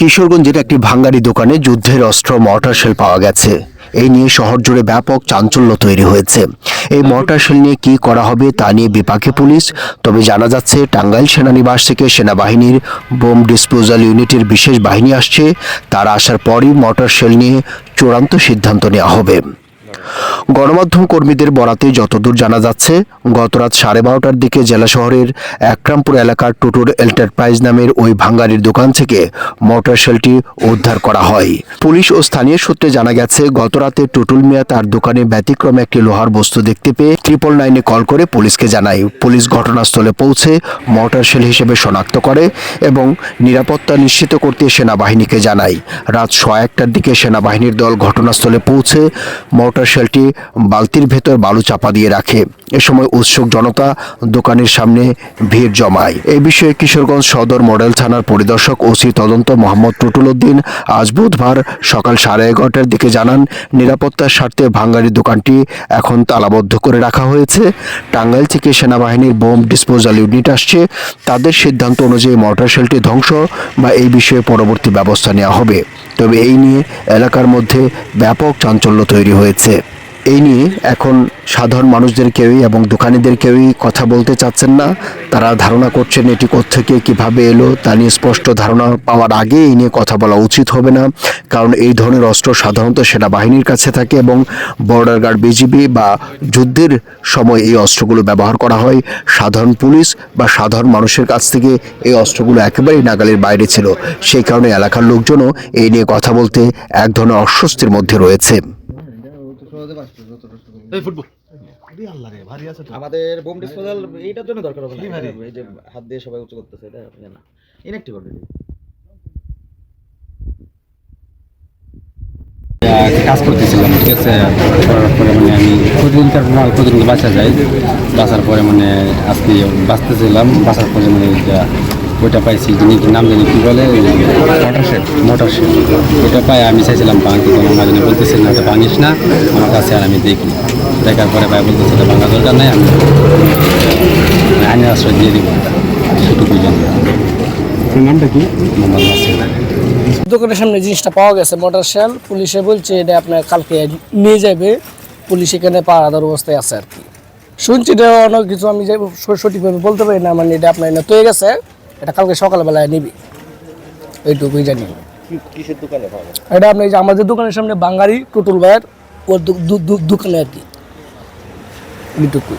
কিশোরগঞ্জের একটি ভাঙ্গারি দোকানে যুদ্ধের অস্ত্র, মর্টার শেল পাওয়া গেছে। এই নিয়ে শহর জুড়ে ব্যাপক চাঞ্চল্য তৈরি হয়েছে। এই মর্টার শেল নিয়ে কি করা হবে তা নিয়ে বিপাকে পুলিশ, তবে জানা যাচ্ছে টাঙ্গাইল সেনানিবাস থেকে সেনাবাহিনীর বোম ডিসপোজাল ইউনিটের বিশেষ বাহিনী আসছে। তারা আসার পরই মর্টার শেল নিয়ে চূড়ান্ত সিদ্ধান্ত নেওয়া হবে। গণমাধ্যম কর্মীদের বরাতে যতদূর জানা যাচ্ছে, গতরাত সাড়ে বারোটার দিকে জেলা শহরের একরামপুর এলাকার টুটুর এন্টারপ্রাইজ নামের ওই ভাঙ্গারির দোকান থেকে মোটর শেলটি উদ্ধার করা হয়। পুলিশ ও স্থানীয় সূত্রে জানা গেছে, গতরাতে টুটুল মিয়া তার দোকানে ব্যতিক্রমে একটি লোহার বস্তু দেখতে পেয়ে ট্রিপল নাইনে কল করে পুলিশকে জানায়। পুলিশ ঘটনাস্থলে পৌঁছে মোটর শেল হিসেবে শনাক্ত করে এবং নিরাপত্তা নিশ্চিত করতে সেনাবাহিনীকে জানায়। রাত সোয়া একটার দিকে সেনাবাহিনীর দল ঘটনাস্থলে পৌঁছে মোটর শেলটি বালতির ভেতর বালু চাপা দিয়ে রাখে। এ সময় উৎসুক জনতা দোকানের সামনে ভিড় জমায়। এই বিষয়ে কিশোরগঞ্জ সদর মডেল থানার পরিদর্শক ওসি তদন্ত মোহাম্মদ টুটুল উদ্দিন আজ বুধবার সকাল সাড়ে এগারোটার দিকে জানান, নিরাপত্তার স্বার্থে ভাঙ্গারি দোকানটি এখন তালাবদ্ধ করে রাখা হয়েছে। টাঙ্গাইল থেকে সেনাবাহিনীর বোম ডিসপোজাল ইউনিট আসছে। তাদের সিদ্ধান্ত অনুযায়ী মর্টার শেলটি ধ্বংস বা এই বিষয়ে পরবর্তী ব্যবস্থা নেওয়া হবে। তবে এই নিয়ে এলাকার মধ্যে ব্যাপক চাঞ্চল্য তৈরি হয়েছে। এই নিয়ে এখন সাধারণ মানুষদের কেউই এবং দোকানিদের কেউই কথা বলতে চাচ্ছেন না। তারা ধারণা করছেন এটি কোত্থেকে কীভাবে এলো, তা নিয়ে স্পষ্ট ধারণা পাওয়ার আগে এই নিয়ে কথা বলা উচিত হবে না। কারণ এই ধরনের অস্ত্র সাধারণত সেনাবাহিনীর কাছে থাকে এবং বর্ডার গার্ড, বিজিবি বা যুদ্ধের সময় এই অস্ত্রগুলো ব্যবহার করা হয়। সাধারণ পুলিশ বা সাধারণ মানুষের কাছ থেকে এই অস্ত্রগুলো একেবারেই নাগালের বাইরে ছিল। সেই কারণে এলাকার লোকজনও এই নিয়ে কথা বলতে এক ধরনের অস্বস্তির মধ্যে রয়েছে। আমাদের বোম ডিসপোজাল এইটার জন্য দরকার হবে না। এই যে হাত দিয়ে সবাই উঁচু করতেছে এটা না। ইনঅ্যাক্টিভ অলরেডি কাজ করতেছিলাম ঠিক আছে? করার পরে মানে আমি প্রতিদিনকার নয় প্রতিদিন বাসা যাই। বাসার পরে মানে আজকে বাঁচতেছিলাম বাঁচার পরে মানে এটা ওইটা পাইছি যিনি নাম জানি কি বলে? Motor shed. Motor shed. ওইটা পাই আমি চাইছিলাম ভাঙতে তখন আমার জন্য বলতেছিল না এটা ভাঙিস না। আমার কাছে আর আমি দেখি দেখার পরে ভাই বলতেছিল ভাঙা দরকার নেই আমি মানে আইনের আশ্রয় দিয়ে দিব। সেটুকুই জানি। নামটা কি? মোহাম্মদ নাসির দোকানের সামনে জিনিসটা পাওয়া গেছে মোটর শেল। পুলিশে বলছে এটা আপনার কালকে নিয়ে যাবে। পুলিশ এখানে পাহাড়াদার অবস্থায় আছে আর কি। শুনছি এটা অনেক কিছু আমি সঠিকভাবে বলতে পারি না মানে এটা আপনার না তৈরি গেছে। এটা কালকে সকালবেলায় নিবি। এইটুকুই জানি। কিসের দোকানে পাওয়া এটা আপনি যে আমাদের দোকানের সামনে বাঙালি টুটুল ভাইয়ের ওর দোকানে আর কি। এইটুকুই।